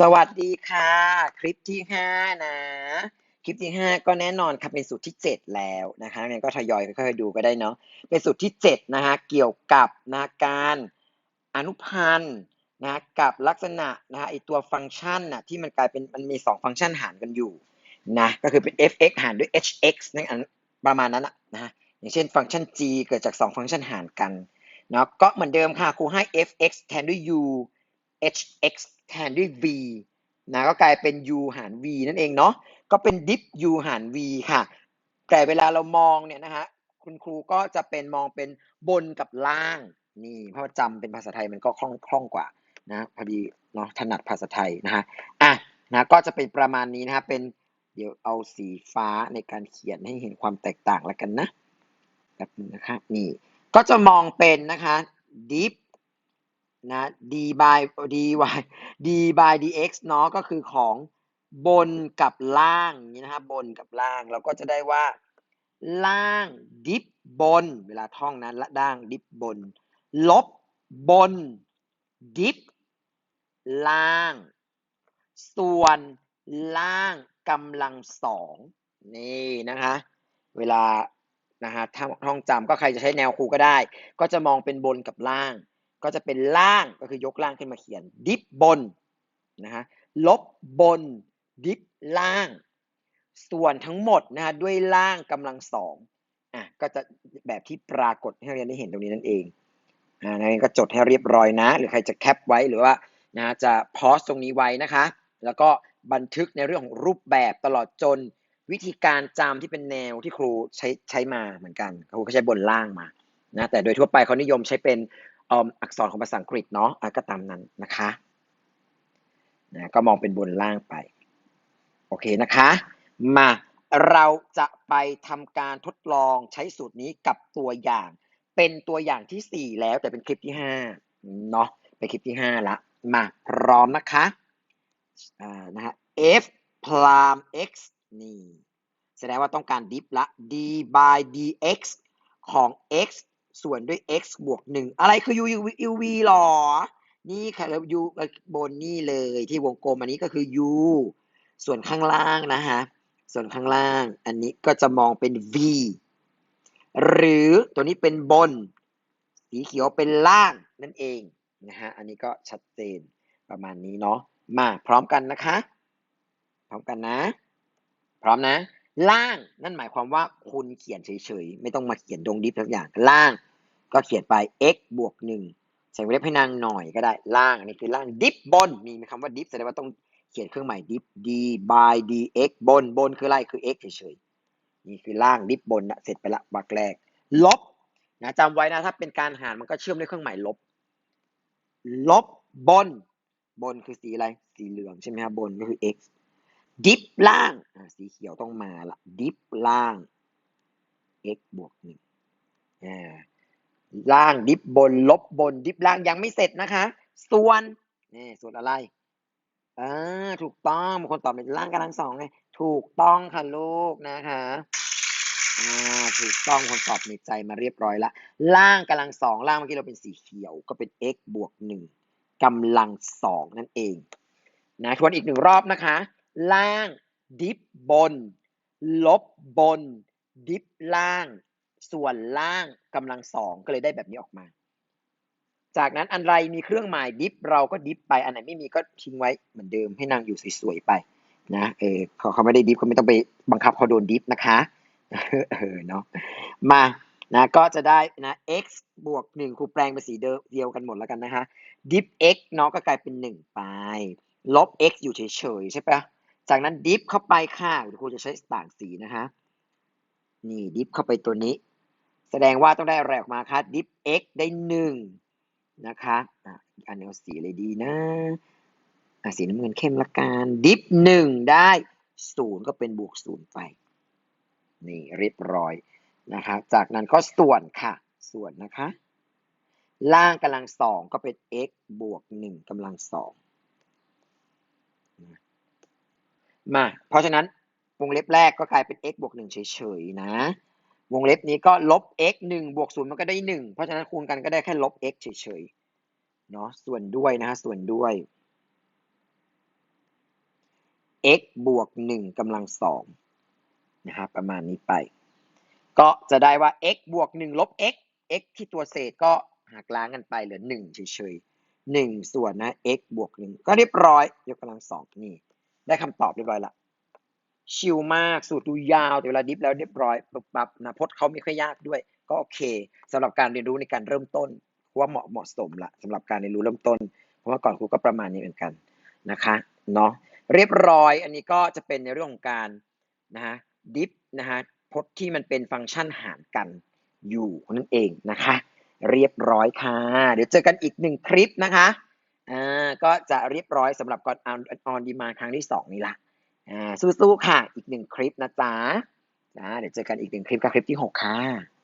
สวัสดีค่ะ คลิปที่ห้านะ คลิปที่ห้าก็แน่นอนค่ะเป็นสูตรที่เจ็ดแล้วนะคะงั้นก็ทยอยค่อยๆดูก็ได้เนาะเป็นสูตรที่เจ็ดนะคะเกี่ยวกับนะการอนุพันธ์นะกับลักษณะนะฮะไอตัวฟังก์ชันนะที่มันกลายเป็นมันมีสองฟังก์ชันหารกันอยู่นะก็คือเป็น f(x) หารด้วย h(x) นั่นประมาณนั้นนะนะอย่างเช่นฟังก์ชัน g เกิดจากสองฟังก์ชันหารกันเนาะก็เหมือนเดิมค่ะครูให้ f(x) แทนด้วย u hx แทนด้วย v นะก็กลายเป็น u หาร v นั่นเองเนาะก็เป็น dip u หาร v ค่ะ แต่เวลาเรามองเนี่ยนะฮะคุณครูก็จะเป็นมองเป็นบนกับล่างนี่เพราะจำเป็นภาษาไทยมันก็คล่องคล่องกว่านะพอดีเนาะถนัดภาษาไทยนะฮะอะนะก็จะเป็นประมาณนี้นะฮะเป็นเดี๋ยวเอาสีฟ้าในการเขียนให้เห็นความแตกต่างแล้วกันนะแบบนึงนะคะนี่ก็จะมองเป็นนะคะ dip นะ d by dy d by dx เนาะก็คือของบนกับล่างอย่างนี้นะครับบนกับล่างเราก็จะได้ว่า ล่างดิฟบน เวลาท่องนั้นละด่างดิฟบน ลบบนดิฟล่าง ส่วนล่างกำลังสองนี่นะคะเวลานะฮะถ้าท่องจำก็ใครจะใช้แนวครูก็ได้ ก็จะมองเป็นบนกับล่าง ก็จะเป็นล่างก็คือยกล่างขึ้นมาเขียน ดิฟบนนะฮะลบบน ดิฟล่าง ส่วนทั้งหมดนะฮะด้วยล่างกำลังสองอะก็จะแบบที่ปรากฏให้เรียนได้เห็นตรงนี้นั่นเองอ่านักเรียนก็จดให้เรียบร้อยนะ หรือใครจะแคปไว้หรือว่านะจะพอสตรงนี้ไว้นะคะ แล้วก็บันทึกในเรื่องของรูปแบบตลอดจนวิธีการจำที่เป็นแนวที่ครูใช้ใช้มาเหมือนกันครูก็ใช้บนล่างมานะแต่โดยทั่วไปเขานิยมใช้เป็น อักษรของภาษาอังกฤษเนาะก็ตามนั้นนะคะนะก็มองเป็นบนล่างไป โอเคนะคะ มาเราจะไปทำการทดลองใช้สูตรนี้กับตัวอย่าง เป็นตัวอย่างที่ 4 แล้วแต่เป็นคลิปที่5เนาะเป็นคลิปที่ 5 ละ มาพร้อมนะคะอ่านะฮะ f พลาม x นี่แสดงว่าต้องการดิฟละ d by dx ของ x ส่วนด้วย x บวก1อะไรคือ u u v หรอ นี่ค่ะแล้ว u บนนี่เลยที่วงกลมอันนี้ก็คือ u ส่วนข้างล่างนะฮะ ส่วนข้างล่างอันนี้ก็จะมองเป็น v หรือตัวนี้เป็นบน สีเขียวเป็นล่างนั่นเองนะฮะ อันนี้ก็ชัดเจนประมาณนี้เนาะ มาพร้อมกันนะคะ พร้อมกันนะ พร้อมนะ ล่างนั่นหมายความว่าคุณเขียนเฉยๆ ไม่ต้องมาเขียนดงดิฟทุกอย่าง ล่าง ก็เขียนไป x บวกหนึ่งใส่วงเล็บให้นางหน่อยก็ได้ล่าง อันนี้คือล่างดิฟบน มีคำว่าดิฟแสดงว่าต้องเขียนเครื่องหมายดิฟ d by dx บนบนคืออะไรคือ x เฉยๆนี่คือล่างดิฟบนนะเสร็จไปละบักแรก ลบนะจำไว้นะถ้าเป็นการหารมันก็เชื่อมด้วยเครื่องหมายลบ ลบบน บนคือสีอะไรสีเหลืองใช่ไหมครับบนก็คือ x ดิฟล่างสีเขียวต้องมาละดิฟล่าง x บวกหนึ่งอ่า ล่างดิฟบน ลบบน ดิฟล่างยังไม่เสร็จนะคะ ส่วนนี่ส่วนอะไรอ่าถูกต้องบางคนตอบเป็นล่างกำลังสองไงถูกต้องค่ะลูกนะคะอ่าถูกต้องคนตอบในใจมาเรียบร้อยละล่างกำลังสองล่างเมื่อกี้เราเป็นสีเขียวก็เป็น x บวกหนึ่งกำลังสองนั่นเองนะทวนอีกหนึ่งรอบนะคะ ล่างดิฟบน ลบบน ดิฟล่าง ส่วนล่างกำลังสองก็เลยได้แบบนี้ออกมา จากนั้นอันไรมีเครื่องหมายดิฟเราก็ดิฟไป อันไหนไม่มีก็ทิ้งไว้เหมือนเดิมให้นางอยู่สวยๆไปนะเออเขาเขาไม่ได้ดิฟเขาไม่ต้องไปบังคับเขาโดนดิฟนะคะเออเนาะมานะก็จะได้นะ x บวกหนึ่งครูแปลงเป็นสีเดียวกันหมดแล้วกันนะคะดิฟ x เนาะก็กลายเป็นหนึ่งไป ลบ x อยู่เฉยๆใช่ปะจากนั้นดิฟเข้าไปค่ะเดี๋ยวครูจะใช้ต่างสีนะคะนี่ดิฟเข้าไปตัวนี้ แสดงว่าต้องได้อะไรออกมาคะดิฟ x ได้หนึ่งนะคะอะอีกอันนี้เอาสีอะไรดีนะอะสีน้ำเงินเข้มละกันดิฟหนึ่งได้ศูนย์ก็เป็นบวกศูนย์ไป นี่เรียบร้อยนะคะ จากนั้นก็ส่วนค่ะ ส่วนนะคะ ล่างกำลังสองก็เป็น x บวกหนึ่งกำลังสองมา เพราะฉะนั้นวงเล็บแรกก็กลายเป็น x บวกหนึ่งเฉยๆนะ วงเล็บนี้ก็ลบ x หนึ่งบวกศูนย์มันก็ได้หนึ่งเพราะฉะนั้นคูณกันก็ได้แค่ลบ x เฉยๆ เนาะส่วนด้วยนะฮะส่วนด้วย x บวกหนึ่งกำลังสองนะครับประมาณนี้ไป ก็จะได้ว่า x บวกหนึ่งลบ x x ที่ตัวเศษก็หักล้างกันไปเหลือหนึ่งเฉยๆหนึ่งส่วนนะ x บวกหนึ่งก็เรียบร้อยยกกำลังสองนี่ ได้คำตอบเรียบร้อยละ ชิลมากสูตรดูยาวแต่เวลาดิฟแล้วเรียบร้อยปุ๊บปั๊บนะพจน์เขาไม่ค่อยยากด้วย ก็โอเคสำหรับการเรียนรู้ในการเริ่มต้นเพราะว่าเหมาะเหมาะสมละสำหรับการเรียนรู้เริ่มต้น เพราะว่าก่อนครูก็ประมาณนี้เหมือนกันนะคะเนาะเรียบร้อยอันนี้ก็จะเป็นในเรื่องของการนะฮะดิฟนะฮะพจน์ที่มันเป็นฟังก์ชันหารกันอยู่นั่นเองนะคะ เรียบร้อยค่ะ เดี๋ยวเจอกันอีกหนึ่งคลิปนะคะอ่าก็จะเรียบร้อยสำหรับก่อนออนดีมาครั้งที่สองนี้ละ สู้ๆค่ะ อีกหนึ่งคลิปนะจ๊ะจ้าเดี๋ยวเจอกันอีกหนึ่งคลิปกับคลิปที่หกค่ะ